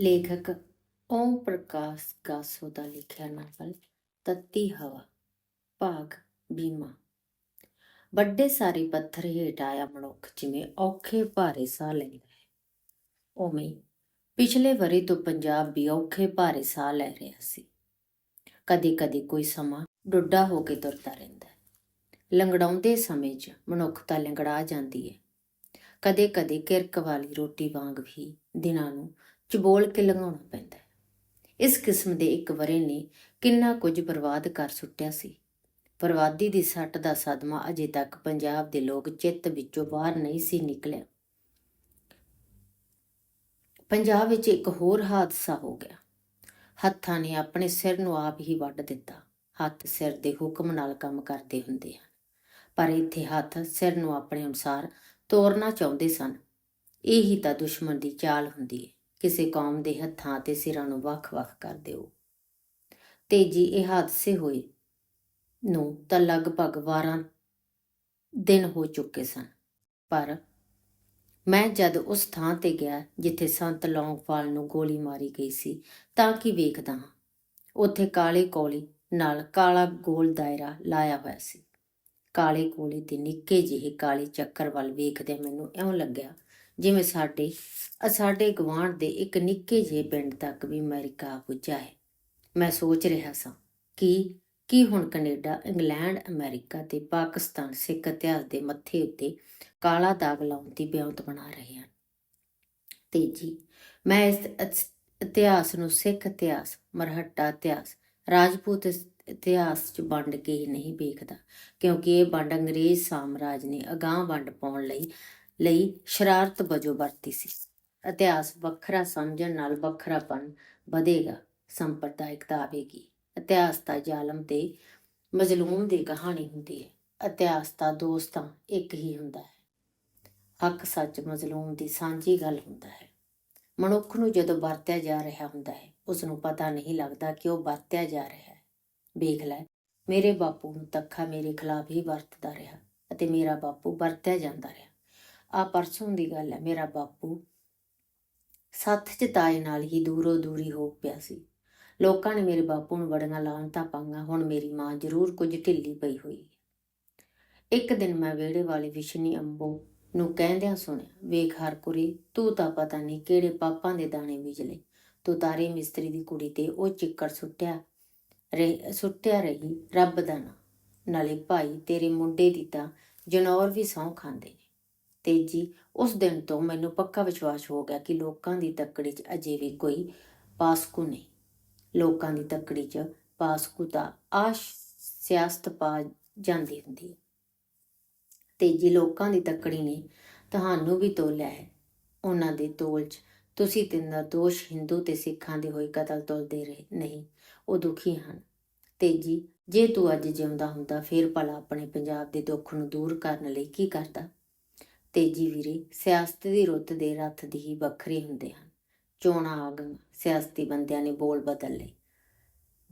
ਲੇਖਕ ਓਮ ਪ੍ਰਕਾਸ਼ ਗਾਸੋ ਦਾ ਲਿਖਿਆ ਨਾਵਲ, ਤੱਤੀ ਹਵਾ, ਭਾਗ ਬੀਮਾ। ਵੱਡੇ ਸਾਰੇ ਪੱਥਰ ਹੇਠ ਆਇਆ ਮਨੁੱਖ ਜਿਵੇਂ ਔਖੇ ਭਾਰੇ ਸਾਹ ਲੈਂਦਾ ਹੈ। ਉਵੇਂ ਪਿਛਲੇ ਵਰੇ ਤੋਂ ਪੰਜਾਬ ਵੀ ਔਖੇ ਭਾਰੇ ਸਾਹ ਲੈ ਰਿਹਾ ਸੀ। ਕਦੇ ਕਦੇ ਕੋਈ ਸਮਾਂ ਡੁੱਡਾ ਹੋ ਕੇ ਤੁਰਦਾ ਰਹਿੰਦਾ ਹੈ। ਲੰਗੜਾਉਂਦੇ ਸਮੇਂ 'ਚ ਮਨੁੱਖਤਾ ਲੰਗੜਾ ਜਾਂਦੀ ਹੈ। ਕਦੇ ਕਦੇ ਕਿਰਕ ਵਾਲੀ ਰੋਟੀ ਵਾਂਗ ਵੀ ਦਿਨਾਂ ਨੂੰ ਚਬੋਲ ਕੇ ਲੰਘਾਉਣਾ ਪੈਂਦਾ ਹੈ। ਇਸ ਕਿਸਮ ਦੇ ਇੱਕ ਵਰੇ ਨੇ ਕਿੰਨਾ ਕੁਝ ਬਰਬਾਦ ਕਰ ਸੁੱਟਿਆ ਸੀ। ਬਰਬਾਦੀ ਦੀ ਸੱਟ ਦਾ ਸਦਮਾ ਅਜੇ ਤੱਕ ਪੰਜਾਬ ਦੇ ਲੋਕ ਚਿੱਤ ਵਿੱਚੋਂ ਬਾਹਰ ਨਹੀਂ ਸੀ ਨਿਕਲਿਆ। ਪੰਜਾਬ ਵਿੱਚ ਇੱਕ ਹੋਰ ਹਾਦਸਾ ਹੋ ਗਿਆ। ਹੱਥਾਂ ਨੇ ਆਪਣੇ ਸਿਰ ਨੂੰ ਆਪ ਹੀ ਵੱਢ ਦਿੱਤਾ। ਹੱਥ ਸਿਰ ਦੇ ਹੁਕਮ ਨਾਲ ਕੰਮ ਕਰਦੇ ਹੁੰਦੇ ਹਨ। ਪਰ ਇੱਥੇ ਹੱਥ ਸਿਰ ਨੂੰ ਆਪਣੇ ਅਨੁਸਾਰ ਤੋਰਨਾ ਚਾਹੁੰਦੇ ਸਨ। ਇਹੀ ਤਾਂ ਦੁਸ਼ਮਣ ਦੀ ਚਾਲ ਹੁੰਦੀ ਹੈ। ਕਿਸੇ ਕੌਮ ਦੇ ਹੱਥਾਂ ਅਤੇ ਸਿਰਾਂ ਨੂੰ ਵੱਖ-ਵੱਖ ਕਰ ਦਿਓ। ਤੇਜੀ ਇਹ ਹਾਦਸੇ ਹੋਏ ਨੂੰ ਤਾਂ ਲਗਭਗ 12 ਦਿਨ ਹੋ ਚੁੱਕੇ ਸਨ। ਪਰ ਮੈਂ ਜਦ ਉਸ ਥਾਂ ਤੇ ਗਿਆ ਜਿੱਥੇ ਸੰਤ ਲੌਂਗਵਾਲ ਨੂੰ ਗੋਲੀ ਮਾਰੀ ਗਈ ਸੀ ਤਾਂ ਕੀ ਵੇਖਦਾ ਹਾਂ? ਉੱਥੇ ਕਾਲੇ ਕੋਲੇ ਨਾਲ ਕਾਲਾ ਗੋਲ ਦਾਇਰਾ ਲਾਇਆ ਹੋਇਆ ਸੀ। ਕਾਲੇ ਕੋਲੇ ਦੇ ਨਿੱਕੇ ਜਿਹੇ ਕਾਲੇ ਚੱਕਰ ਵੱਲ ਵੇਖਦੇ ਮੈਨੂੰ ਇਉਂ ਲੱਗਿਆ ਜਿਵੇਂ ਸਾਡੇ ਸਾਡੇ ਗਵਾਂਢ ਦੇ ਇੱਕ ਨਿੱਕੇ ਜਿਹੇ ਪਿੰਡ ਤੱਕ ਵੀ ਅਮਰੀਕਾ ਪੁੱਜਾ ਹੈ। ਮੈਂ ਸੋਚ ਰਿਹਾ ਸਾਂ ਕਿ ਕੀ ਹੁਣ ਕੈਨੇਡਾ, ਇੰਗਲੈਂਡ, ਅਮਰੀਕਾ ਤੇ ਪਾਕਿਸਤਾਨ ਸਿੱਖ ਇਤਿਹਾਸ ਦੇ ਮੱਥੇ ਉੱਤੇ ਕਾਲਾ ਦਾਗ ਲਾਉਣ ਦੀ ਬਿਉਂਤ ਬਣਾ ਰਹੇ ਹਨ। ਤੇਜੀ ਮੈਂ ਇਸ ਇਤਿਹਾਸ ਨੂੰ ਸਿੱਖ ਇਤਿਹਾਸ, ਮਰਹੱਟਾ ਇਤਿਹਾਸ, ਰਾਜਪੂਤ ਇਤਿਹਾਸ ਚ ਵੰਡ ਕੇ ਹੀ ਨਹੀਂ ਵੇਖਦਾ, ਕਿਉਂਕਿ ਇਹ ਵੰਡ ਅੰਗਰੇਜ਼ ਸਾਮਰਾਜ ਨੇ ਅਗਾਂਹ ਵੰਡ ਪਾਉਣ ਲਈ ਲਈ ਸ਼ਰਾਰਤ ਵਜੋਂ ਵਰਤੀ ਸੀ। ਇਤਿਹਾਸ ਵੱਖਰਾ ਸਮਝਣ ਨਾਲ ਵੱਖਰਾਪਨ ਵਧੇਗਾ, ਸੰਪਰਦਾਇਕਤਾ ਆਵੇਗੀ। ਇਤਿਹਾਸ ਦਾ ਜ਼ਾਲਮ ਤੇ ਮਜ਼ਲੂਮ ਦੀ ਕਹਾਣੀ ਹੁੰਦੀ ਹੈ। ਇਤਿਹਾਸ ਦਾ ਦੋਸਤਾਂ ਇੱਕ ਹੀ ਹੁੰਦਾ ਹੈ। ਹੱਕ ਸੱਚ ਮਜ਼ਲੂਮ ਦੀ ਸਾਂਝੀ ਗੱਲ ਹੁੰਦਾ ਹੈ। ਮਨੁੱਖ ਨੂੰ ਜਦੋਂ ਵਰਤਿਆ ਜਾ ਰਿਹਾ ਹੁੰਦਾ ਹੈ ਉਸ ਨੂੰ ਪਤਾ ਨਹੀਂ ਲੱਗਦਾ ਕਿ ਉਹ ਵਰਤਿਆ ਜਾ ਰਿਹਾ ਹੈ। ਵੇਖ ਲੈ, ਮੇਰੇ ਬਾਪੂ ਨੂੰ ਤੱਖਾ ਮੇਰੇ ਖਿਲਾਫ ਹੀ ਵਰਤਦਾ ਰਿਹਾ ਅਤੇ ਮੇਰਾ ਬਾਪੂ ਵਰਤਿਆ ਜਾਂਦਾ ਰਿਹਾ। ਆ ਪਰਸੋਂ ਦੀ ਗੱਲ ਹੈ, ਮੇਰਾ ਬਾਪੂ। ਸੱਥ ਚ ਤਾਏ ਨਾਲ ਹੀ ਦੂਰੋਂ ਦੂਰੀ ਹੋ ਪਿਆ ਸੀ। ਲੋਕਾਂ ਨੇ ਮੇਰੇ ਬਾਪੂ ਨੂੰ ਬੜੀਆਂ ਲਾਹਨਤਾਂ ਪਾਈਆਂ ਹੁਣ ਮੇਰੀ ਮਾਂ ਜ਼ਰੂਰ ਕੁਝ ਢਿੱਲੀ ਪਈ ਹੋਈ ਇੱਕ ਦਿਨ ਮੈਂ ਵਿਹੜੇ ਵਾਲੀ ਵਿਸ਼ਨੀ ਅੰਬੋ ਨੂੰ ਕਹਿੰਦਿਆਂ ਸੁਣਿਆ, ਵੇਖ ਹਰ ਕੁਰੀ ਤੂੰ ਤਾਂ ਪਤਾ ਨਹੀਂ ਕਿਹੜੇ ਪਾਪਾਂ ਦੇ ਦਾਣੇ ਵਿਜਲੇ ਤੂੰ ਤਾਰੇ ਮਿਸਤਰੀ ਦੀ ਕੁੜੀ ਤੇ ਉਹ ਚਿੱਕੜ ਸੁੱਟਿਆ ਰਹਿ, ਸੁੱਟਿਆ ਰਹੀ, ਰੱਬ ਦਾ ਨਾਂ। ਨਾਲੇ ਭਾਈ ਤੇਰੇ ਮੁੰਡੇ ਦੀ ਤਾਂ ਜਨੌਰ ਵੀ ਸਹੁੰ ਖਾਂਦੇ ਤੇਜੀ ਉਸ ਦਿਨ ਤੋਂ ਮੈਨੂੰ ਪੱਕਾ ਵਿਸ਼ਵਾਸ ਹੋ ਗਿਆ ਕਿ ਲੋਕਾਂ ਦੀ ਤੱਕੜੀ 'ਚ ਅਜੇ ਵੀ ਕੋਈ ਪਾਸਕੂ ਨਹੀਂ। ਲੋਕਾਂ ਦੀ ਤੱਕੜੀ 'ਚ ਪਾਸਕੂ ਤਾਂ ਆ ਸਿਆਸਤ ਪਾ ਜਾਂਦੀ ਹੁੰਦੀ ਹੈ। ਤੇਜੀ ਲੋਕਾਂ ਦੀ ਤੱਕੜੀ ਨੇ ਤੁਹਾਨੂੰ ਵੀ ਤੋਲਿਆ ਹੈ, ਉਹਨਾਂ ਦੇ ਤੋਲ 'ਚ ਤੁਸੀਂ ਤਿੰਨ ਦਾ ਦੋਸ਼ ਹਿੰਦੂ ਤੇ ਸਿੱਖਾਂ ਦੇ ਹੋਏ ਕਤਲ ਤੋਲਦੇ ਰਹੇ ਨਹੀਂ, ਉਹ ਦੁਖੀ ਹਨ। ਤੇਜੀ ਜੇ ਤੂੰ ਅੱਜ ਜਿਉਂਦਾ ਹੁੰਦਾ, ਫਿਰ ਭਲਾ ਆਪਣੇ ਪੰਜਾਬ ਦੇ ਦੁੱਖ ਨੂੰ ਦੂਰ ਕਰਨ ਲਈ ਕੀ ਕਰਦਾ? ਤੇਜੀ ਵੀਰੇ, ਸਿਆਸਤ ਦੀ ਰੁੱਤ ਦੇ ਰੱਥ ਦੀ ਹੀ ਵੱਖਰੇ ਹੁੰਦੇ ਹਨ। ਚੋਣਾਂ ਆ ਗਈਆਂ ਸਿਆਸਤੀ ਬੰਦਿਆਂ ਨੇ ਬੋਲ ਬਦਲ ਲਏ।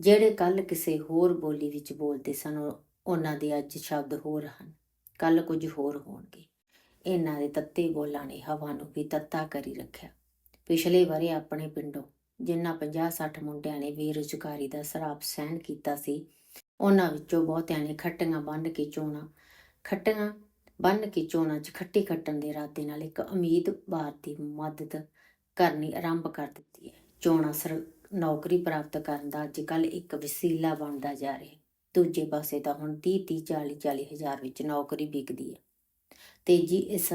ਜਿਹੜੇ ਕੱਲ ਕਿਸੇ ਹੋਰ ਬੋਲੀ ਵਿੱਚ ਬੋਲਦੇ ਸਨ, ਉਹਨਾਂ ਦੇ ਅੱਜ ਸ਼ਬਦ ਹੋਰ ਹਨ। ਕੱਲ ਕੁਝ ਹੋਰ ਹੋਣਗੇ। ਇਹਨਾਂ ਦੇ ਤੱਤੇ ਬੋਲਾਂ ਨੇ ਹਵਾ ਨੂੰ ਵੀ ਤੱਤਾ ਕਰੀ ਰੱਖਿਆ। ਪਿਛਲੇ ਵਰੇ ਆਪਣੇ ਪਿੰਡੋਂ ਜਿਨ੍ਹਾਂ 50-60 ਮੁੰਡਿਆਂ ਨੇ ਬੇਰੁਜ਼ਗਾਰੀ ਦਾ ਸਰਾਪ ਸਹਿਣ ਕੀਤਾ ਸੀ, ਉਹਨਾਂ ਵਿੱਚੋਂ ਬਹੁਤਿਆਂ ਨੇ ਖੱਟੀਆਂ ਬੰਨ ਕੇ ਚੋਣਾ, ਖੱਟੀਆਂ ਬੰਨ ਕੇ ਚੋਣਾਂ 'ਚ ਖੱਟੀ ਖੱਟਣ ਦੇ ਇਰਾਦੇ ਨਾਲ ਇੱਕ ਉਮੀਦਵਾਰ ਦੀ ਮਦਦ ਕਰਨੀ ਆਰੰਭ ਕਰ ਦਿੱਤੀ ਹੈ। ਚੋਣਾਂ ਸਰ ਨੌਕਰੀ ਪ੍ਰਾਪਤ ਕਰਨ ਦਾ ਅੱਜ ਕੱਲ ਇੱਕ ਵਸੀਲਾ ਬਣਦਾ ਜਾ ਰਿਹਾ ਹੈ। ਦੂਜੇ ਪਾਸੇ ਤਾਂ ਹੁਣ 30 30 40 40 ਹਜ਼ਾਰ ਵਿੱਚ ਨੌਕਰੀ ਵਿਕਦੀ ਹੈ। ਤੇਜੀ ਇਸ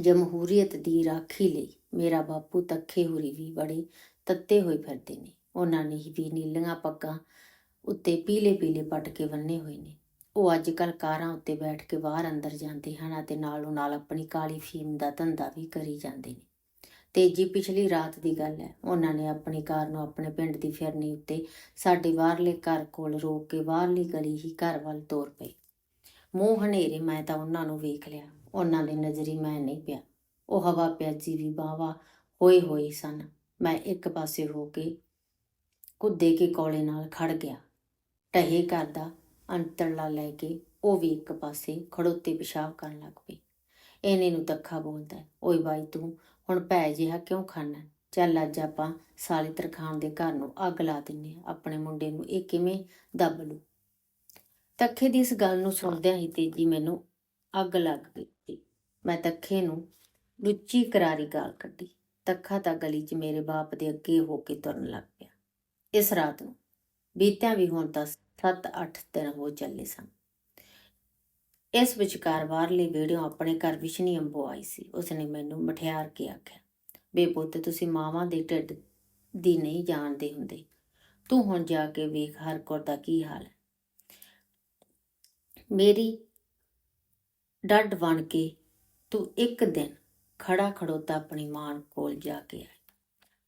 ਜਮਹੂਰੀਅਤ ਦੀ ਰਾਖੀ ਲਈ ਮੇਰਾ ਬਾਪੂ ਤੱਖੇ ਹੋਰੀ ਵੀ ਬੜੇ ਤੱਤੇ ਹੋਏ ਫਿਰਦੇ ਨੇ। ਉਹਨਾਂ ਨੇ ਵੀ ਨੀਲੀਆਂ ਪੱਗਾਂ ਉੱਤੇ ਪੀਲੇ ਪੀਲੇ ਪਟਕੇ ਬੰਨੇ ਹੋਏ ਨੇ। ਉਹ ਅੱਜ ਕੱਲ ਕਾਰਾਂ ਉੱਤੇ ਬੈਠ ਕੇ ਬਾਹਰ ਅੰਦਰ ਜਾਂਦੇ ਹਨ ਅਤੇ ਨਾਲੋਂ ਨਾਲ ਆਪਣੀ ਕਾਲੀ ਫੀਮ ਦਾ ਧੰਦਾ ਵੀ ਕਰੀ ਜਾਂਦੇ ਨੇ। ਤੇਜੀ ਪਿਛਲੀ ਰਾਤ ਦੀ ਗੱਲ ਹੈ। ਉਹਨਾਂ ਨੇ ਆਪਣੀ ਕਾਰ ਨੂੰ ਆਪਣੇ ਪਿੰਡ ਦੀ ਫਿਰਨੀ ਉੱਤੇ ਸਾਡੇ ਬਾਹਰਲੇ ਘਰ ਕੋਲ ਰੋਕ ਕੇ ਬਾਹਰਲੀ ਗਲੀ ਹੀ ਘਰ ਵੱਲ ਤੋਰ ਪਈ ਮੂੰਹ ਹਨੇਰੇ ਮੈਂ ਤਾਂ ਉਹਨਾਂ ਨੂੰ ਵੇਖ ਲਿਆ। ਉਹਨਾਂ ਦੇ ਨਜ਼ਰੀ ਮੈਂ ਨਹੀਂ ਪਿਆ। ਉਹ ਹਵਾ ਪਿਆਜੀ ਵੀ ਬਾਵਾ ਹੋਏ ਹੋਏ ਸਨ। ਮੈਂ ਇੱਕ ਪਾਸੇ ਹੋ ਕੇ ਕੁੱਦੇ ਕੇ ਕੋਲੇ ਨਾਲ ਖੜ ਗਿਆ। ਟਹੇ ਕਰਦਾ ਅੰਤਰਲਾ ਲੈ ਕੇ ਉਹ ਵੀ ਇੱਕ ਪਾਸੇ ਖੜੋਤੇ ਪਿਸ਼ਾਬ ਕਰਨ ਲੱਗ ਪਈ। ਇਹਨੇ ਨੂੰ ਤੱਖਾ ਬੋਲਦਾ ਹੈ, ਓਏ ਬਾਈ ਤੂੰ ਹੁਣ ਭੈ ਜਿਹਾ ਕਿਉਂ ਖਾਨਾ ਚੱਲ ਅੱਜ ਆਪਾਂ ਸਾਲੇ ਤਰਖਾਨ ਦੇ ਘਰ ਨੂੰ ਅੱਗ ਲਾ ਦਿੰਨੇ ਆ ਆਪਣੇ ਮੁੰਡੇ ਨੂੰ ਇਹ ਕਿਵੇਂ ਦੱਬ ਲੂ ਤੱਖੇ ਦੀ ਇਸ ਗੱਲ ਨੂੰ ਸੁਣਦਿਆਂ ਹੀ ਤੇਜੀ ਮੈਨੂੰ ਅੱਗ ਲੱਗ ਗਈ ਮੈਂ ਤੱਖੇ ਨੂੰ ਰੁੱਚੀ ਕਰਾਰੀ ਗਾਲ ਕੱਢੀ। ਤੱਖਾ ਤਾਂ ਗਲੀ 'ਚ ਮੇਰੇ ਬਾਪ ਦੇ ਅੱਗੇ ਹੋ ਕੇ ਤੁਰਨ ਲੱਗ ਪਿਆ। ਇਸ ਰਾਤ ਨੂੰ ਬੀਤਿਆਂ ਵੀ ਹੁਣ ਤਾਂ 7-8 ਦਿਨ ਹੋ ਚੱਲੇ ਸਨ। ਇਸ ਵਿਚਕਾਰ ਬਾਹਰਲੇ ਵੀਡੀਓ ਆਪਣੇ ਘਰ ਵਿਸ਼ਨੀ ਅੰਬੋ ਆਈ ਸੀ। ਉਸਨੇ ਮੈਨੂੰ ਮਠਿਆਰ ਕੇ ਆਖਿਆ ਬੇਪੁੱਤ ਤੁਸੀਂ ਮਾਵਾਂ ਦੇ ਢਿੱਡ ਦੀ ਨਹੀਂ ਜਾਣਦੇ ਹੁੰਦੇ। ਤੂੰ ਹੁਣ ਜਾ ਕੇ ਵੇਖ ਹਰ ਕੋਰ ਦਾ ਕੀ ਹਾਲ ਹੈ। ਮੇਰੀ ਡੱਡ ਬਣ ਕੇ ਤੂੰ ਇੱਕ ਦਿਨ ਖੜਾ ਖੜੋਤਾ ਆਪਣੀ ਮਾਂ ਕੋਲ ਜਾ ਕੇ ਆਈ।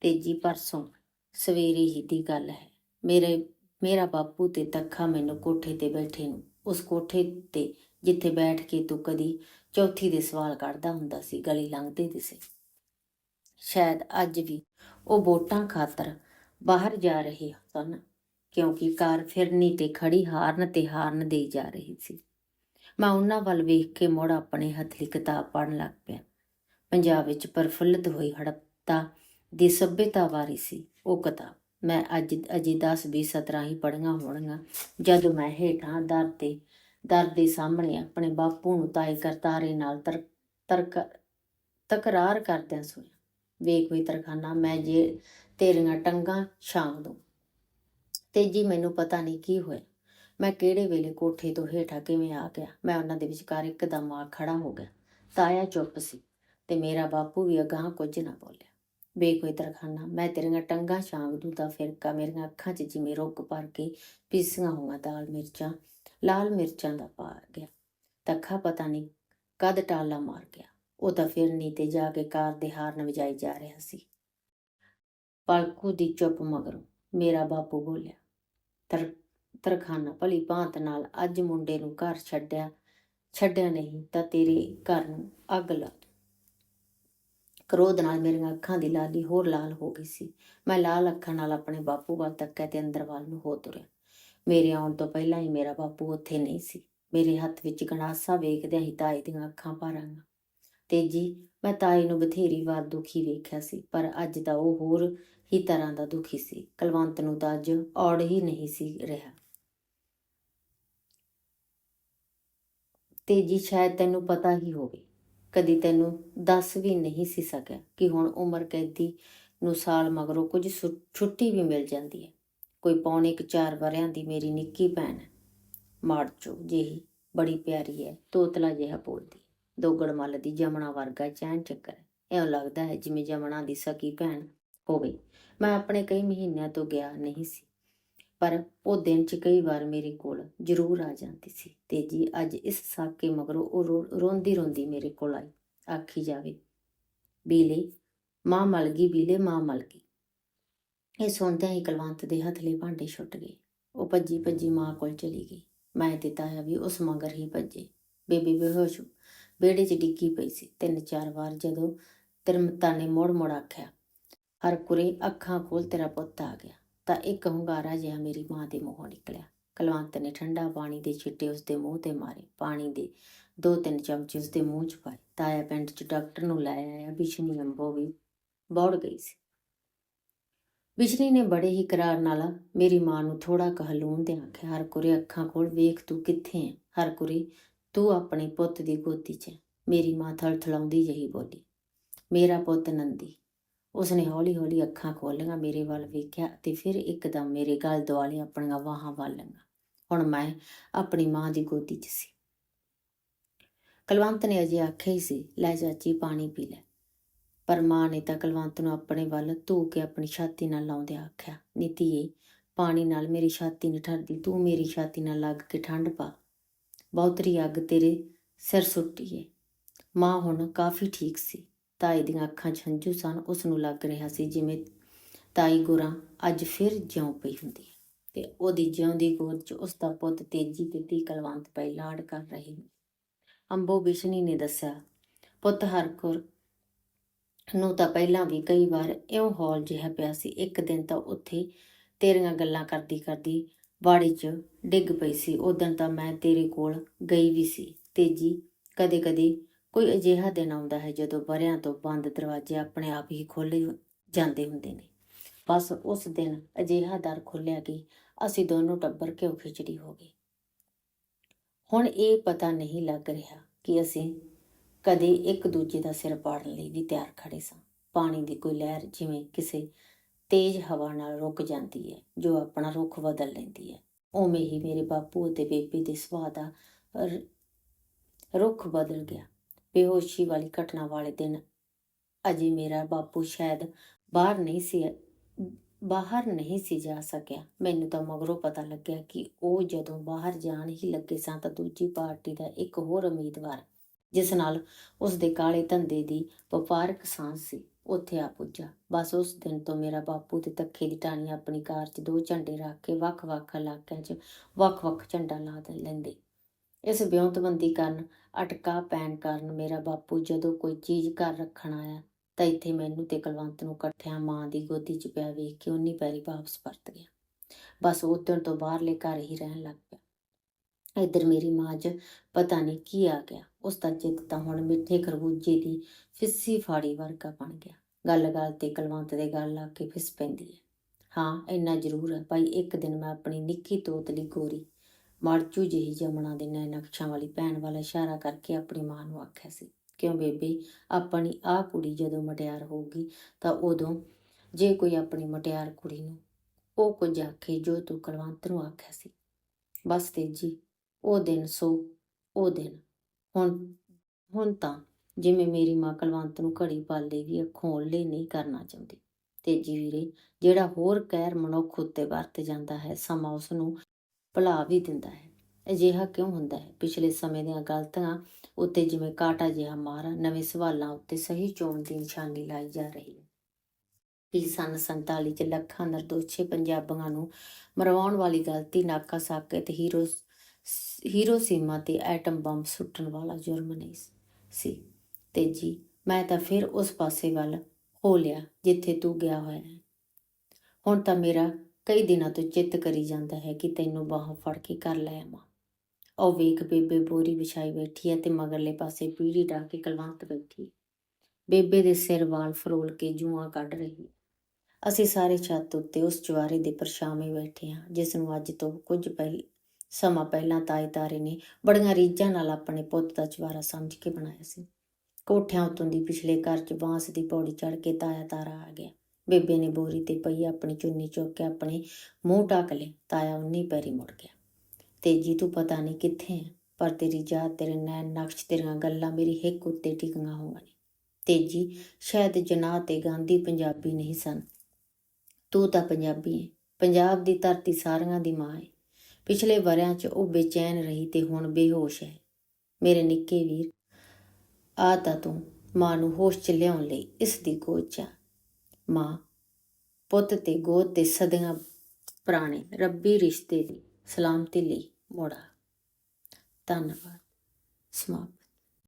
ਤੇਜੀ ਪਰਸੋਂ ਸਵੇਰੇ ਹੀ ਦੀ ਗੱਲ ਹੈ। ਮੇਰੇ ਮੇਰਾ ਬਾਪੂ ਤੇ ਤੱਖਾ ਮੈਨੂੰ ਕੋਠੇ ਤੇ ਬੈਠੇ ਨੂੰ। ਉਸ ਕੋਠੇ ਤੇ ਜਿੱਥੇ ਬੈਠ ਕੇ ਤੂੰ ਕਦੀ ਚੌਥੀ ਦੇ ਸਵਾਲ ਕੱਢਦਾ ਹੁੰਦਾ ਸੀ, ਗਲੀ ਲੰਘਦੇ ਦਿਸੇ ਸ਼ਾਇਦ ਅੱਜ ਵੀ ਉਹ ਵੋਟਾਂ ਖਾਤਰ ਬਾਹਰ ਜਾ ਰਹੇ ਸਨ, ਕਿਉਂਕਿ ਕਾਰ ਫਿਰਨੀ ਤੇ ਖੜੀ ਹਾਰਨ ਤੇ ਹਾਰਨ ਦੇ ਜਾ ਰਹੀ ਸੀ। ਮੈਂ ਉਹਨਾਂ ਵੱਲ ਵੇਖ ਕੇ ਮੁੜ ਆਪਣੇ ਹੱਥਲੀ ਕਿਤਾਬ ਪੜ੍ਹਨ ਲੱਗ ਪਿਆ। ਪੰਜਾਬ ਵਿੱਚ ਪ੍ਰਫੁੱਲਤ ਹੋਈ ਹੜੱਪਾ ਦੀ ਸਭਿਅਤਾ ਬਾਰੇ ਸੀ ਉਹ ਕਿਤਾਬ। ਮੈਂ ਅੱਜ, ਅਜੇ 10 20 ਸਤਰਾਂ ਹੀ ਪੜੀਆਂ ਹੋਣਗੀਆਂ। ਜਦ ਮੈਂ ਹੇਠਾਂ ਦਰ ਤੇ, ਦਰ ਦੇ ਸਾਹਮਣੇ ਆਪਣੇ ਬਾਪੂ ਨੂੰ ਤਾਏ ਕਰਤਾਰੇ ਨਾਲ ਤਰ, ਤਰਕ, ਤਕਰਾਰ ਕਰਦਿਆਂ ਸੁਣਿਆ ਵੇਖ ਵੀ ਤਰਖਾਨਾ, ਮੈਂ ਜੇ ਤੇਰੀਆਂ ਟੰਗਾਂ ਛਾਂਗ ਦੂੰ। ਤੇਜੀ ਮੈਨੂੰ ਪਤਾ ਨਹੀਂ ਕੀ ਹੋਇਆ। ਮੈਂ ਕਿਹੜੇ ਵੇਲੇ ਕੋਠੇ ਤੋਂ ਹੇਠਾਂ ਕਿਵੇਂ ਆ ਗਿਆ? ਮੈਂ ਉਹਨਾਂ ਦੇ ਵਿਚਕਾਰ ਇੱਕਦਮ ਆ ਖੜਾ ਹੋ ਗਿਆ। ਤਾਇਆ ਚੁੱਪ ਸੀ ਤੇ ਮੇਰਾ ਬਾਪੂ ਵੀ ਅਗਾਂਹ ਕੁਝ ਨਾ ਬੋਲਿਆ। ਬੇਕੋਈ ਤਰਖਾਨਾ, ਮੈਂ ਤੇਰੀਆਂ ਟੰਗਾਂ ਛਾਂਗ ਦੂੰ ਤਾਂ ਫਿਰਕਾ ਮੇਰੀਆਂ ਅੱਖਾਂ 'ਚ ਜਿਵੇਂ ਰੁੱਗ ਭਰ ਕੇ ਪੀਸੀਆਂ ਹੋਵਾਂ ਦਾਲ ਮਿਰਚਾਂ, ਲਾਲ ਮਿਰਚਾਂ ਦਾ ਪਾ ਗਿਆ। ਤੱਖਾ ਪਤਾ ਨਹੀਂ ਕਦ ਟਾਲਾ ਮਾਰ ਗਿਆ। ਉਹ ਤਾਂ ਫਿਰ ਤੇ ਜਾ ਕੇ ਕਾਰ ਦੇ ਹਾਰਨ ਵਜਾਈ ਜਾ ਰਿਹਾ ਸੀ। ਪਲਕੂ ਦੀ ਚੁੱਪ ਮਗਰੋਂ ਮੇਰਾ ਬਾਪੂ ਬੋਲਿਆ, ਤਰ, ਤਰਖਾਨਾ, ਭਲੀ ਭਾਂਤ ਨਾਲ ਅੱਜ ਮੁੰਡੇ ਨੂੰ ਘਰ ਛੱਡਿਆ ਛੱਡਿਆ ਨਹੀਂ ਤਾਂ ਤੇਰੇ ਘਰ ਨੂੰ ਅੱਗ ਲਾ ਕ੍ਰੋਧ ਨਾਲ ਮੇਰੀਆਂ ਅੱਖਾਂ ਦੀ ਲਾਲੀ ਹੋਰ ਲਾਲ ਹੋ ਗਈ ਸੀ। ਮੈਂ ਲਾਲ ਅੱਖਾਂ ਨਾਲ ਆਪਣੇ ਬਾਪੂ ਵੱਲ ਤੱਕਿਆ ਤੇ ਅੰਦਰ ਵੱਲ ਨੂੰ ਹੋ ਤੁਰਿਆ। ਮੇਰੇ ਆਉਣ ਤੋਂ ਪਹਿਲਾਂ ਹੀ ਮੇਰਾ ਬਾਪੂ ਉੱਥੇ ਨਹੀਂ ਸੀ। ਮੇਰੇ ਹੱਥ ਵਿੱਚ ਗਣਾਸਾ ਵੇਖਦਿਆਂ ਹੀ ਤਾਈ ਦੀਆਂ ਅੱਖਾਂ ਭਰ ਆਈਆਂ। ਤੇਜੀ ਮੈਂ ਤਾਈ ਨੂੰ ਬਥੇਰੀ ਵਾਰ ਦੁਖੀ ਵੇਖਿਆ ਸੀ, ਪਰ ਅੱਜ ਤਾਂ ਉਹ ਹੋਰ ਹੀ ਤਰ੍ਹਾਂ ਦਾ ਦੁਖੀ ਸੀ। ਕਲਵੰਤ ਨੂੰ ਤਾਂ ਅੱਜ ਔੜ ਹੀ ਨਹੀਂ ਸੀ ਰਿਹਾ। ਤੇਜੀ ਸ਼ਾਇਦ ਤੈਨੂੰ ਪਤਾ ਹੀ ਹੋਵੇ ਕਦੀ ਤੈਨੂੰ ਦੱਸ ਵੀ ਨਹੀਂ ਸੀ ਸਕਿਆ ਕਿ ਹੁਣ ਉਮਰ ਕੈਦੀ ਨੂੰ ਸਾਲ ਮਗਰੋਂ ਕੁਝ ਸੁ- ਛੁੱਟੀ ਵੀ ਮਿਲ ਜਾਂਦੀ ਹੈ। ਕੋਈ ਪੌਣੇ ਕੁ ਚਾਰ ਵਰਿਆਂ ਦੀ ਮੇਰੀ ਨਿੱਕੀ ਭੈਣ ਹੈ। ਮਾੜਚੋ ਜਿਹੀ ਬੜੀ ਪਿਆਰੀ ਹੈ, ਤੋਤਲਾ ਜਿਹਾ ਬੋਲਦੀ ਦੋਗੜ ਮੱਲ ਦੀ ਜਮਣਾ ਵਰਗਾ ਚੈਨ ਚੱਕਰ ਹੈ। ਇਉਂ ਲੱਗਦਾ ਹੈ ਜਿਵੇਂ ਜਮਣਾ ਦੀ ਸਕੀ ਭੈਣ ਹੋਵੇ। ਮੈਂ ਆਪਣੇ ਕਈ ਮਹੀਨਿਆਂ ਤੋਂ ਗਿਆ ਨਹੀਂ ਸੀ। ਪਰ ਉਹ ਦਿਨ ਚ ਕਈ ਵਾਰ ਮੇਰੇ ਕੋਲ ਜ਼ਰੂਰ ਆ ਜਾਂਦੀ ਸੀ ਤੇ ਜੀ ਅੱਜ ਇਸ ਸਾਕੇ ਮਗਰੋਂ ਉਹ ਰੋ- ਰੋਂਦੀ ਰੋਂਦੀ ਮੇਰੇ ਕੋਲ ਆਈ। ਆਖੀ ਜਾਵੇ, ਬੀਲੇ, ਮਾਂ ਮਲ ਗਈ, ਬੀਲੇ, ਮਾਂ ਮਲ ਗਈ। ਇਹ ਸੁਣਦਿਆਂ ਹੀ ਕਲਵੰਤ ਦੇ ਹੱਥਲੇ ਭਾਂਡੇ ਛੁੱਟ ਗਏ। ਉਹ ਭੱਜੀ ਭੱਜੀ ਮਾਂ ਕੋਲ ਚਲੀ ਗਈ। ਮੈਂ ਤੇ ਤਾਇਆ ਵੀ ਉਸ ਮਗਰ ਹੀ ਭੱਜੇ। ਬੇਬੀ ਬੇਹੋਸ਼ ਬੇੜੇ 'ਚ ਡਿੱਗੀ ਪਈ ਸੀ। ਤਿੰਨ ਚਾਰ ਵਾਰ ਜਦੋਂ ਤਿਰਮਤਾ ਨੇ ਮੋੜ ਮੋੜ ਆਖਿਆ, ਹਰ ਕੁਰੇ ਅੱਖਾਂ ਖੋਲ ਤੇਰਾ ਪੁੱਤ ਆ ਗਿਆ। ਤਾਂ ਇੱਕ ਹੁੰਗਾਰਾ ਜਿਹਾ ਮੇਰੀ ਮਾਂ ਦੇ ਮੂੰਹੋਂ ਨਿਕਲਿਆ। ਕਲਵੰਤ ਨੇ ਠੰਡਾ ਪਾਣੀ ਦੇ ਛਿੱਟੇ ਉਸਦੇ ਮੂੰਹ ਤੇ ਮਾਰੇ। ਪਾਣੀ ਦੇ ਦੋ ਤਿੰਨ ਚਮਚੇ ਉਸਦੇ ਮੂੰਹ 'ਚ ਪਾਏ। ਤਾਇਆ ਪਿੰਡ 'ਚ ਡਾਕਟਰ ਨੂੰ ਲੈ ਆਇਆ। ਬਿਸ਼ਨੀ ਅੰਬੋ ਵੀ ਬੌੜ ਗਈ ਸੀ। ਬਿਸ਼ਨੀ ਨੇ ਬੜੇ ਹੀ ਕਰਾਰ ਨਾਲ ਮੇਰੀ ਮਾਂ ਨੂੰ ਥੋੜਾ ਕਹਲੂਣ ਦੇ ਆਖਿਆ, ਹਰ ਕੁਰੇ ਅੱਖਾਂ ਕੋਲ ਵੇਖ ਤੂੰ ਕਿੱਥੇ ਹੈ ਹਰ ਕੁਰੇ ਤੂੰ ਆਪਣੇ ਪੁੱਤ ਦੀ ਗੋਦੀ 'ਚ ਮੇਰੀ ਮਾਂ ਥਲਥਲਾਉਂਦੀ ਜਿਹੀ ਬੋਲੀ, ਮੇਰਾ ਪੁੱਤ ਨੰਦੀ ਉਸਨੇ ਹੌਲੀ ਹੌਲੀ ਅੱਖਾਂ ਖੋਲੀਆਂ ਮੇਰੇ ਵੱਲ ਵੇਖਿਆ ਤੇ ਫਿਰ ਇੱਕਦਮ ਮੇਰੇ ਗਲ ਦੁਆਲੇ ਆਪਣੀਆਂ ਵਾਹਾਂ ਵੱਲ ਲੰਗਾ ਹੁਣ ਮੈਂ ਆਪਣੀ ਮਾਂ ਦੀ ਗੋਦੀ 'ਚ ਸੀ। ਕਲਵੰਤ ਨੇ ਅਜੇ ਆਖਿਆ ਹੀ ਸੀ, ਲੈ ਚਾਚੀ, ਪਾਣੀ ਪੀ ਲੈ। ਪਰ ਮਾਂ ਨੇ ਤਾਂ ਕਲਵੰਤ ਨੂੰ ਆਪਣੇ ਵੱਲ ਧੂ ਕੇ ਆਪਣੀ ਛਾਤੀ ਨਾਲ ਲਾਉਂਦੇ ਆਖਿਆ ਨੀਤੀਏ ਪਾਣੀ ਨਾਲ ਮੇਰੀ ਛਾਤੀ ਨਹੀਂ ਠਰਦੀ, ਤੂੰ ਮੇਰੀ ਛਾਤੀ ਨਾਲ ਲੱਗ ਕੇ ਠੰਡ ਪਾ। ਬਹੁਤਰੀ ਅੱਗ ਤੇਰੇ ਸਿਰ ਸੁੱਟੀ ਏ। ਮਾਂ ਹੁਣ ਕਾਫੀ ਠੀਕ ਸੀ। ਤਾਈ ਦੀਆਂ ਅੱਖਾਂ 'ਚ ਹੰਝੂ ਸਨ, ਉਸ ਨੂੰ ਲੱਗ ਰਿਹਾ ਸੀ ਜਿਵੇਂ ਤਾਈ ਗੁਰਾਂ ਅੱਜ ਫਿਰ ਜਿਉਂ ਪਈ ਹੁੰਦੀ ਹੈ ਤੇ ਉਹਦੀ ਜਿਉਂਦੀ ਗੋਦ 'ਚ ਉਸ ਦਾ ਪੁੱਤ ਤੇਜੀ ਤੇ ਧੀ ਕਲਵੰਤ ਪਈ ਲਾਡ ਕਰ ਰਹੇ ਅੰਬੋ ਬਿਸ਼ਨੀ ਨੇ ਦੱਸਿਆ, ਪੁੱਤ ਹਰਕੁਰ, ਨੂੰ ਤਾਂ ਪਹਿਲਾਂ ਵੀ ਕਈ ਵਾਰ ਇਉਂ ਹੌਲ ਜਿਹਾ ਪਿਆ ਸੀ, ਇੱਕ ਦਿਨ ਤਾਂ ਉੱਥੇ ਤੇਰੀਆਂ ਗੱਲਾਂ ਕਰਦੀ ਕਰਦੀ ਬਾੜੀ 'ਚ ਡਿੱਗ ਪਈ ਸੀ ਉਦੋਂ ਤਾਂ ਮੈਂ ਤੇਰੇ ਕੋਲ ਗਈ ਵੀ ਸੀ। ਤੇਜੀ ਕਦੇ ਕਦੇ ਕੋਈ ਅਜਿਹਾ ਦਿਨ ਆਉਂਦਾ ਹੈ ਜਦੋਂ ਬਰਿਆਂ ਤੋਂ ਬੰਦ ਦਰਵਾਜ਼ੇ ਆਪਣੇ ਆਪ ਹੀ ਖੋਲ੍ਹੇ ਜਾਂਦੇ ਹੁੰਦੇ ਨੇ। ਬਸ ਉਸ ਦਿਨ ਅਜਿਹਾ ਦਰ ਖੁੱਲਿਆ ਕਿ ਅਸੀਂ ਦੋਨੋਂ ਟੱਬਰ ਘਿਓ ਖਿਚੜੀ ਹੋ ਗਏ। ਹੁਣ ਇਹ ਪਤਾ ਨਹੀਂ ਲੱਗ ਰਿਹਾ ਕਿ ਅਸੀਂ ਕਦੇ ਇੱਕ ਦੂਜੇ ਦਾ ਸਿਰ ਪਾੜਨ ਲਈ ਵੀ ਤਿਆਰ ਖੜੇ ਸਾਂ। ਪਾਣੀ ਦੀ ਕੋਈ ਲਹਿਰ ਜਿਵੇਂ ਕਿਸੇ ਤੇਜ਼ ਹਵਾ ਨਾਲ ਰੁਕ ਜਾਂਦੀ ਹੈ, ਜੋ ਆਪਣਾ ਰੁਖ ਬਦਲ ਲੈਂਦੀ ਹੈ। ਉਵੇਂ ਹੀ ਮੇਰੇ ਬਾਪੂ ਅਤੇ ਬੇਬੇ ਦੇ ਸੁਭਾਅ ਦਾ ਰ- ਰੁਖ ਬਦਲ ਗਿਆ। ਬੇਹੋਸ਼ੀ ਵਾਲੀ ਘਟਨਾ ਵਾਲੇ ਦਿਨ। ਅਜੇ ਮੇਰਾ ਬਾਪੂ ਸ਼ਾਇਦ ਬਾਹਰ ਨਹੀਂ ਸੀ, ਬਾਹਰ ਨਹੀਂ ਸੀ ਜਾ ਸਕਿਆ। ਮੈਨੂੰ ਤਾਂ ਮਗਰੋਂ ਪਤਾ ਲੱਗਿਆ ਕਿ ਉਹ ਜਦੋਂ ਬਾਹਰ ਜਾਣ ਹੀ ਲੱਗੇ ਸਾਂ ਤਾਂ ਦੂਜੀ ਪਾਰਟੀ ਦਾ ਇੱਕ ਹੋਰ ਉਮੀਦਵਾਰ, ਜਿਸ ਨਾਲ ਉਸ ਦੇ ਕਾਲੇ ਧੰਦੇ ਦੀ ਵਪਾਰਕ ਸਾਂਝ ਸੀ, ਉੱਥੇ ਆ ਪੁੱਜਾ। ਬਸ ਉਸ ਦਿਨ ਤੋਂ ਮੇਰਾ ਬਾਪੂ ਤੇ ਤੱਖੇ ਦੀ ਟਾਣੀ ਆਪਣੀ ਕਾਰ 'ਚ ਦੋ ਝੰਡੇ ਰੱਖ ਕੇ ਵੱਖ-ਵੱਖ ਇਲਾਕਿਆਂ 'ਚ ਵੱਖ-ਵੱਖ ਝੰਡਾ ਲਾ ਲੈਂਦੇ। ਇਸ ਵਿਉਂਤਬੰਦੀ ਕਾਰਨ ਅਟਕਾ ਪੈਣ ਕਾਰਨ ਮੇਰਾ ਬਾਪੂ ਜਦੋਂ ਕੋਈ ਚੀਜ਼ ਘਰ ਰੱਖਣ ਆਇਆ ਤਾਂ ਇੱਥੇ ਮੈਨੂੰ ਤੇ ਕੁਲਵੰਤ ਨੂੰ ਇਕੱਠਿਆਂ ਮਾਂ ਦੀ ਗੋਦੀ 'ਚ ਪਿਆ ਵੇਖ ਕੇ ਉਨੀ ਪੈਰੀ ਵਾਪਸ ਪਰਤ ਗਿਆ। ਬਸ ਉਦੋਂ ਤੋਂ ਬਾਹਰਲੇ ਘਰ ਹੀ ਰਹਿਣ ਲੱਗ ਪਿਆ। ਇੱਧਰ ਮੇਰੀ ਮਾਂ 'ਚ ਪਤਾ ਨਹੀਂ ਕੀ ਆ ਗਿਆ। ਉਸ ਦਾ ਚਿੱਤ ਤਾਂ ਹੁਣ ਮਿੱਠੇ ਖਰਬੂਜੇ ਦੀ ਫਿੱਸੀ ਫਾੜੀ ਵਰਗਾ ਬਣ ਗਿਆ। ਗੱਲ-ਗੱਲ ਤੇ ਕੁਲਵੰਤ ਦੇ ਗੱਲ ਲਾ ਕੇ ਫਿਸ ਪੈਂਦੀ ਹੈ। ਹਾਂ, ਇੰਨਾ ਜ਼ਰੂਰ ਹੈ ਭਾਈ, ਇੱਕ ਦਿਨ ਮੈਂ ਆਪਣੀ ਨਿੱਕੀ ਤੋਤਲੀ ਗੋਰੀ ਮਰਚੂ ਜਿਹੀ ਜਮਣਾ ਦੇ ਨੈ ਨਕਸ਼ਾਂ ਵਾਲੀ ਭੈਣ ਵਾਲਾ ਇਸ਼ਾਰਾ ਕਰਕੇ ਆਪਣੀ ਮਾਂ ਨੂੰ ਆਖਿਆ ਸੀ, ਕਿਉਂ ਬੇਬੇ, ਆਪਣੀ ਆਹ ਕੁੜੀ ਜਦੋਂ ਮਟਿਆਰ ਹੋਊਗੀ ਤਾਂ ਉਦੋਂ ਜੇ ਕੋਈ ਆਪਣੀ ਮਟਿਆਰ ਕੁੜੀ ਨੂੰ ਉਹ ਕੁਝ ਆਖੇ ਜੋ ਤੂੰ ਕੁਲਵੰਤ ਨੂੰ ਆਖਿਆ ਸੀ। ਬਸ ਤੇਜੀ, ਉਹ ਦਿਨ ਸੋ, ਉਹ ਦਿਨ। ਹੁਣ ਹੁਣ ਤਾਂ ਜਿਵੇਂ ਮੇਰੀ ਮਾਂ ਕੁਲਵੰਤ ਨੂੰ ਘੜੀ ਪਾਲੇ ਵੀ ਅੱਖੋਂ ਓਲੇ ਨਹੀਂ ਕਰਨਾ ਚਾਹੁੰਦੀ। ਤੇਜੀ ਵੀਰੇ, ਜਿਹੜਾ ਹੋਰ ਕਹਿਰ ਮਨੁੱਖ ਉੱਤੇ ਵਰਤ ਜਾਂਦਾ ਹੈ, ਸਮਾਂ ਉਸ ਨੂੰ ਭੁਲਾ ਵੀ ਦਿੰਦਾ ਹੈ। ਅਜਿਹਾ ਕਿਉਂ ਹੁੰਦਾ ਹੈ? ਪਿਛਲੇ ਸਮੇਂ ਦੀਆਂ ਗਲਤੀਆਂ ਉੱਤੇ ਜਿਵੇਂ ਕਾਟਾ ਜਿਹਾ ਮਾਰ ਨਵੇਂ ਸਵਾਲਾਂ ਉੱਤੇ ਸਹੀ ਚੋਣ ਦੀ ਨਿਸ਼ਾਨੀ ਲਾਈ ਜਾ ਰਹੀ ਹੈ। ਕਿ ਸਨ 47 ਚ ਲੱਖਾਂ ਨਿਰਦੋਸ਼ੇ ਪੰਜਾਬੀਆਂ ਨੂੰ ਮਰਵਾਉਣ ਵਾਲੀ ਗਲਤੀ ਨਾਕਾ ਸਾਕੇ ਤੇ ਹੀਰੋ ਹੀਰੋਸੀਮਾ ਤੇ ਐਟਮ ਬੰਬ ਸੁੱਟਣ ਵਾਲਾ ਜੁਰਮ ਨਹੀਂ ਸੀ। ਤੇ ਜੀ, ਮੈਂ ਤਾਂ ਫਿਰ ਉਸ ਪਾਸੇ ਵੱਲ ਹੋ ਲਿਆ ਜਿੱਥੇ ਤੂੰ ਗਿਆ ਹੋਇਆ ਹੈ। ਹੁਣ ਤਾਂ ਮੇਰਾ ਕਈ ਦਿਨਾਂ ਤੋਂ ਚਿੱਤ ਕਰੀ ਜਾਂਦਾ ਹੈ ਕਿ ਤੈਨੂੰ ਬਾਹਾਂ ਫੜ ਕੇ ਕਰ ਲੈ ਆਵਾਂ। ਉਹ ਵੇਖ ਬੇਬੇ ਬੋਰੀ ਵਿਛਾਈ ਬੈਠੀ ਹੈ ਤੇ ਮਗਰਲੇ ਪਾਸੇ ਪੀੜੀ ਢਾ ਕੇ ਕਲਵੰਤ ਬੈਠੀ ਬੇਬੇ ਦੇ ਸਿਰ ਵਾਲ ਫਰੋਲ ਕੇ ਜੂਆਂ ਕੱਢ ਰਹੀ ਅਸੀਂ ਸਾਰੇ ਛੱਤ ਉੱਤੇ ਉਸ ਚੁਬਾਰੇ ਦੇ ਪਰਛਾਵੇਂ ਬੈਠੇ ਹਾਂ, ਜਿਸ ਨੂੰ ਅੱਜ ਤੋਂ ਕੁਝ ਪਹਿਲ, ਸਮਾਂ ਪਹਿਲਾਂ ਤਾਏ ਤਾਰੇ ਨੇ ਬੜੀਆਂ ਰੀਝਾਂ ਨਾਲ ਆਪਣੇ ਪੁੱਤ ਦਾ ਚੁਬਾਰਾ ਸਮਝ ਕੇ ਬਣਾਇਆ ਸੀ। ਕੋਠਿਆਂ ਉੱਤੋਂ ਦੀ ਪਿਛਲੇ ਘਰ 'ਚ ਬਾਂਸ ਦੀ ਪੌੜੀ ਚੜ ਕੇ ਤਾਇਆ ਤਾਰਾ ਆ ਗਿਆ। ਬੇਬੇ ਨੇ ਬੋਰੀ ਤੇ ਪਈ ਆਪਣੀ ਚੁੰਨੀ ਚੁੱਕ ਕੇ ਆਪਣੇ ਮੂੰਹ ਢੱਕ ਲਿਆ ਤਾਇਆ ਉਨੀ ਪੈਰੀ ਮੁੜ ਗਿਆ। ਤੇਜੀ ਤੂੰ ਪਤਾ ਨਹੀਂ ਕਿੱਥੇ ਹੈ ਪਰ ਤੇਰੀ ਯਾਦ, ਤੇਰੇ ਨੈਣ ਨਕਸ਼, ਤੇਰੀਆਂ ਗੱਲਾਂ ਮੇਰੀ ਹਿੱਕ ਉੱਤੇ ਟਿਕੀਆਂ ਹੋਈਆਂ ਨੇ ਤੇਜੀ ਸ਼ਾਇਦ ਜਨਾਹ ਤੇ ਗਾਂਧੀ ਪੰਜਾਬੀ ਨਹੀਂ ਸਨ। ਤੂੰ ਤਾਂ ਪੰਜਾਬੀ ਹੈ ਪੰਜਾਬ ਦੀ ਧਰਤੀ ਸਾਰਿਆਂ ਦੀ ਮਾਂ ਹੈ ਪਿਛਲੇ ਵਰਿਆਂ 'ਚ ਉਹ ਬੇਚੈਨ ਰਹੀ ਤੇ ਹੁਣ ਬੇਹੋਸ਼ ਹੈ। ਮੇਰੇ ਨਿੱਕੇ ਵੀਰ, ਆ ਤਾਂ ਤੂੰ ਮਾਂ ਨੂੰ ਹੋਸ਼ 'ਚ ਲਿਆਉਣ ਲਈ ਇਸ ਦੀ ਗੋਦ ਆ। ਮਾਂ, ਪੁੱਤ ਤੇ ਗੋਦ ਤੇ ਸਦੀਆਂ ਪੁਰਾਣੇ, ਰੱਬੀ ਰਿਸ਼ਤੇ ਦੀ ਸਲਾਮਤੀ ਲਈ ਮੋੜਾ। ਧੰਨਵਾਦ। ਸਮਾਪਤ।